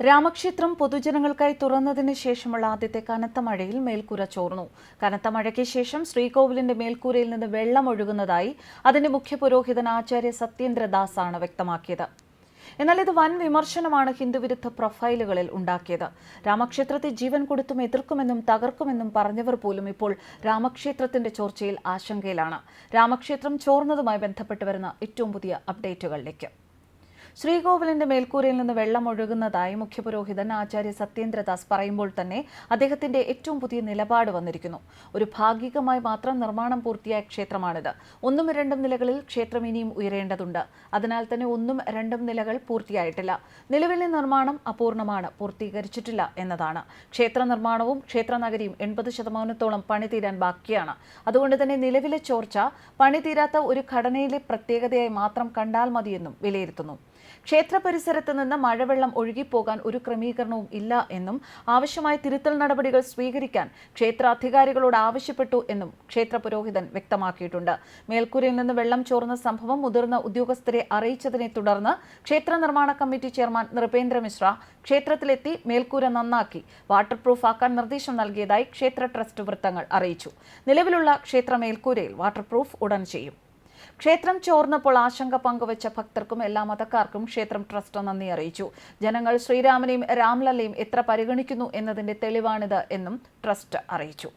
രാമക്ഷേത്രം പൊതുജനങ്ങൾക്കായി തുറന്നതിന് ശേഷമുള്ള ആദ്യത്തെ കനത്ത മഴയിൽ മേൽക്കൂര ചോർന്നു. കനത്ത മഴയ്ക്ക് ശേഷം ശ്രീകോവിലിന്റെ മേൽക്കൂരയിൽ നിന്ന് വെള്ളം ഒഴുകുന്നതായി അതിന്റെ മുഖ്യ പുരോഹിതൻ ആചാര്യ സത്യേന്ദ്രദാസ് ആണ് വ്യക്തമാക്കിയത്. എന്നാൽ ഇത് വൻ വിമർശനമാണ് ഹിന്ദുവിരുദ്ധ പ്രൊഫൈലുകളിൽ ഉണ്ടാക്കിയത്. രാമക്ഷേത്രത്തെ ജീവൻ കൊടുത്തും എതിർക്കുമെന്നും തകർക്കുമെന്നും പറഞ്ഞവർ പോലും ഇപ്പോൾ രാമക്ഷേത്രത്തിന്റെ ചോർച്ചയിൽ ആശങ്കയിലാണ്. രാമക്ഷേത്രം ചോർന്നതുമായി ബന്ധപ്പെട്ട് വരുന്ന ഏറ്റവും പുതിയ അപ്ഡേറ്റുകളിലേക്ക്. ശ്രീകോവിലിന്റെ മേൽക്കൂരയിൽ നിന്ന് വെള്ളം ഒഴുകുന്നതായി മുഖ്യപുരോഹിതൻ ആചാര്യ സത്യേന്ദ്രദാസ് പറയുമ്പോൾ തന്നെ അദ്ദേഹത്തിന്റെ ഏറ്റവും പുതിയ നിലപാട് വന്നിരിക്കുന്നു. ഒരു ഭാഗികമായി മാത്രം നിർമ്മാണം പൂർത്തിയായ ക്ഷേത്രമാണിത്. ഒന്നും രണ്ടും നിലകളിൽ ക്ഷേത്രം ഇനിയും ഉയരേണ്ടതുണ്ട്. അതിനാൽ തന്നെ ഒന്നും രണ്ടും നിലകൾ പൂർത്തിയായിട്ടില്ല. നിലവിലെ നിർമ്മാണം അപൂർണമാണ് പൂർത്തീകരിച്ചിട്ടില്ല എന്നതാണ്. ക്ഷേത്ര നിർമ്മാണവും ക്ഷേത്രനഗരിയും എൺപത് ശതമാനത്തോളം പണി തീരാൻ ബാക്കിയാണ്. അതുകൊണ്ട് തന്നെ നിലവിലെ ചോർച്ച പണി തീരാത്ത ഒരു ഘടനയിലെ പ്രത്യേകതയായി മാത്രം കണ്ടാൽ മതിയെന്നും വിലയിരുത്തുന്നു. ക്ഷേത്ര പരിസരത്ത് നിന്ന് മഴവെള്ളം ഒഴുകിപ്പോകാൻ ഒരു ക്രമീകരണവും ഇല്ല എന്നും ആവശ്യമായ തിരുത്തൽ നടപടികൾ സ്വീകരിക്കാൻ ക്ഷേത്ര അധികാരികളോട് ആവശ്യപ്പെട്ടു എന്നും ക്ഷേത്ര പുരോഹിതൻ വ്യക്തമാക്കിയിട്ടുണ്ട്. മേൽക്കൂരയിൽ നിന്ന് വെള്ളം ചോർന്ന സംഭവം മുതിർന്ന ഉദ്യോഗസ്ഥരെ അറിയിച്ചതിനെ തുടർന്ന് ക്ഷേത്ര നിർമ്മാണ കമ്മിറ്റി ചെയർമാൻ നൃപേന്ദ്ര മിശ്ര ക്ഷേത്രത്തിലെത്തി മേൽക്കൂര നന്നാക്കി. വാട്ടർ പ്രൂഫ് ആക്കാൻ നിർദ്ദേശം നൽകിയതായി ക്ഷേത്ര ട്രസ്റ്റ് വൃത്തങ്ങൾ അറിയിച്ചു. നിലവിലുള്ള ക്ഷേത്ര മേൽക്കൂരയിൽ വാട്ടർ പ്രൂഫ് ഉടൻ ചെയ്യും. ക്ഷേത്രം ചോർന്നപ്പോൾ ആശങ്ക പങ്കുവച്ച ഭക്തർക്കും എല്ലാ മതക്കാർക്കും ക്ഷേത്രം ട്രസ്റ്റ് നന്ദി അറിയിച്ചു. ജനങ്ങൾ ശ്രീരാമനെയും രാംലല്ലയും എത്ര പരിഗണിക്കുന്നു എന്നതിന്റെ തെളിവാണിത് എന്നും ട്രസ്റ്റ് അറിയിച്ചു.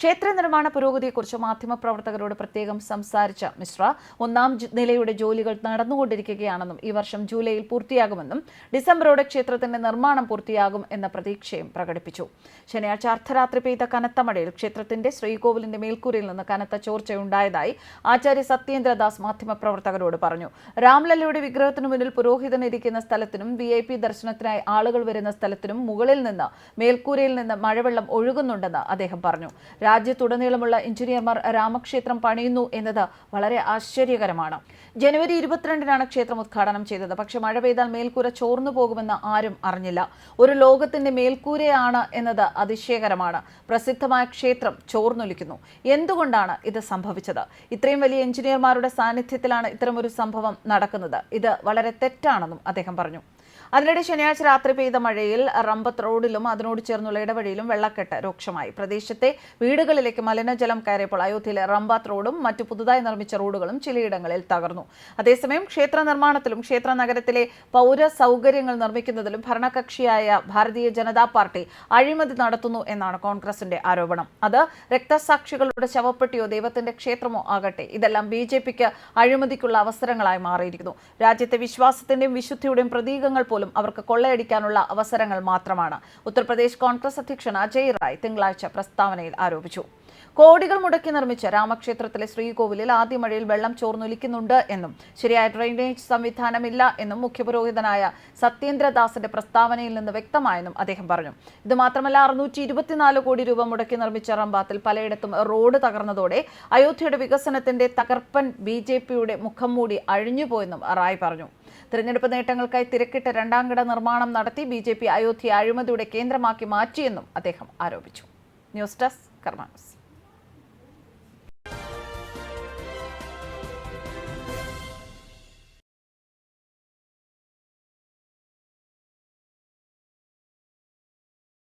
ക്ഷേത്ര നിർമ്മാണ പുരോഗതിയെക്കുറിച്ച് മാധ്യമപ്രവർത്തകരോട് പ്രത്യേകം സംസാരിച്ച മിശ്ര ഒന്നാം നിലയുടെ ജോലികൾ നടന്നുകൊണ്ടിരിക്കുകയാണെന്നും ഈ വർഷം ജൂലൈയിൽ പൂർത്തിയാകുമെന്നും ഡിസംബറോടെ ക്ഷേത്രത്തിന്റെ നിർമ്മാണം പൂർത്തിയാകും എന്ന പ്രതീക്ഷയും പ്രകടിപ്പിച്ചു. ശനിയാഴ്ച അർദ്ധരാത്രി പെയ്ത കനത്ത മഴയിൽ ക്ഷേത്രത്തിന്റെ ശ്രീകോവിലിന്റെ മേൽക്കൂരയിൽ നിന്ന് കനത്ത ചോർച്ചയുണ്ടായതായി ആചാര്യ സത്യേന്ദ്രദാസ് മാധ്യമപ്രവർത്തകരോട് പറഞ്ഞു. രാംലല്ലയുടെ വിഗ്രഹത്തിനു മുന്നിൽ പുരോഹിതൻ ഇരിക്കുന്ന സ്ഥലത്തിനും വി ഐ പി ദർശനത്തിനായി ആളുകൾ വരുന്ന സ്ഥലത്തിനും മുകളിൽ നിന്ന് മേൽക്കൂരയിൽ നിന്ന് മഴവെള്ളം ഒഴുകുന്നുണ്ടെന്ന് അദ്ദേഹം പറഞ്ഞു. രാജ്യത്തുടനീളമുള്ള എഞ്ചിനീയർമാർ രാമക്ഷേത്രം പണിയുന്നു എന്നത് വളരെ ആശ്ചര്യകരമാണ്. ജനുവരി ഇരുപത്തിരണ്ടിനാണ് ക്ഷേത്രം ഉദ്ഘാടനം ചെയ്തത്. പക്ഷെ മഴ പെയ്താൽ മേൽക്കൂര ചോർന്നു പോകുമെന്ന് ആരും അറിഞ്ഞില്ല. ഒരു ലോകത്തിന്റെ മേൽക്കൂരയാണ് എന്നത് അതിശയകരമാണ്. പ്രസിദ്ധമായ ക്ഷേത്രം ചോർന്നൊലിക്കുന്നു. എന്തുകൊണ്ടാണ് ഇത് സംഭവിച്ചത്? ഇത്രയും വലിയ എഞ്ചിനീയർമാരുടെ സാന്നിധ്യത്തിലാണ് ഇത്തരമൊരു സംഭവം നടക്കുന്നത്. ഇത് വളരെ തെറ്റാണെന്നും അദ്ദേഹം പറഞ്ഞു. അതിനിടെ ശനിയാഴ്ച രാത്രി പെയ്ത മഴയിൽ റമ്പത്ത് റോഡിലും അതിനോട് ചേർന്നുള്ള ഇടവഴിയിലും വെള്ളക്കെട്ട് രൂക്ഷമായി. പ്രദേശത്തെ വീടുകളിലേക്ക് മലിനജലം കയറിയപ്പോൾ അയോധ്യയിലെ റമ്പാത്ത് റോഡും മറ്റു പുതുതായി നിർമ്മിച്ച റോഡുകളും ചിലയിടങ്ങളിൽ തകർന്നു. അതേസമയം ക്ഷേത്ര നിർമ്മാണത്തിലും ക്ഷേത്ര നഗരത്തിലെ പൗര സൗകര്യങ്ങൾ നിർമ്മിക്കുന്നതിലും ഭരണകക്ഷിയായ ഭാരതീയ ജനതാ പാർട്ടി അഴിമതി നടത്തുന്നു എന്നാണ് കോൺഗ്രസിന്റെ ആരോപണം. അത് രക്തസാക്ഷികളുടെ ശവപ്പെട്ടിയോ ദൈവത്തിന്റെ ക്ഷേത്രമോ ആകട്ടെ ഇതെല്ലാം ബി ജെ പിക്ക് അഴിമതിക്കുള്ള അവസരങ്ങളായി മാറിയിരിക്കുന്നു. രാജ്യത്തെ വിശ്വാസത്തിന്റെയും വിശുദ്ധിയുടെയും പ്രതീകങ്ങൾ പോലും അവർക്ക് കൊള്ളയടിക്കാനുള്ള അവസരങ്ങൾ മാത്രമാണ്. ഉത്തർപ്രദേശ് കോൺഗ്രസ് അധ്യക്ഷൻ അജയ് റായ് തിങ്കളാഴ്ച പ്രസ്താവനയിൽ ആരോപിച്ചു. കോടികൾ മുടക്കി നിർമ്മിച്ച രാമക്ഷേത്രത്തിലെ ശ്രീകോവിലിൽ ആദ്യ മഴയിൽ വെള്ളം ചോർന്നൊലിക്കുന്നുണ്ട് എന്നും ശരിയായ ഡ്രെയിനേജ് സംവിധാനമില്ല എന്നും മുഖ്യപുരോഹിതനായ സത്യേന്ദ്രദാസിന്റെ പ്രസ്താവനയിൽ നിന്ന് വ്യക്തമായെന്നും അദ്ദേഹം പറഞ്ഞു. ഇത് മാത്രമല്ല അറുന്നൂറ്റി ഇരുപത്തിനാല് കോടി രൂപ മുടക്കി നിർമ്മിച്ച റംബാത്തിൽ പലയിടത്തും റോഡ് തകർന്നതോടെ അയോധ്യയുടെ വികസനത്തിന്റെ തകർപ്പൻ ബി മുഖം മൂടി അഴിഞ്ഞുപോയെന്നും റായ് പറഞ്ഞു. തിരഞ്ഞെടുപ്പ് നേട്ടങ്ങൾക്കായി തിരക്കിട്ട രണ്ടാംകിട നിർമ്മാണം നടത്തി ബി ജെ പി അയോധ്യ അഴിമതിയുടെ കേന്ദ്രമാക്കി മാറ്റിയെന്നും അദ്ദേഹം ആരോപിച്ചു. News desk കർമാനസ്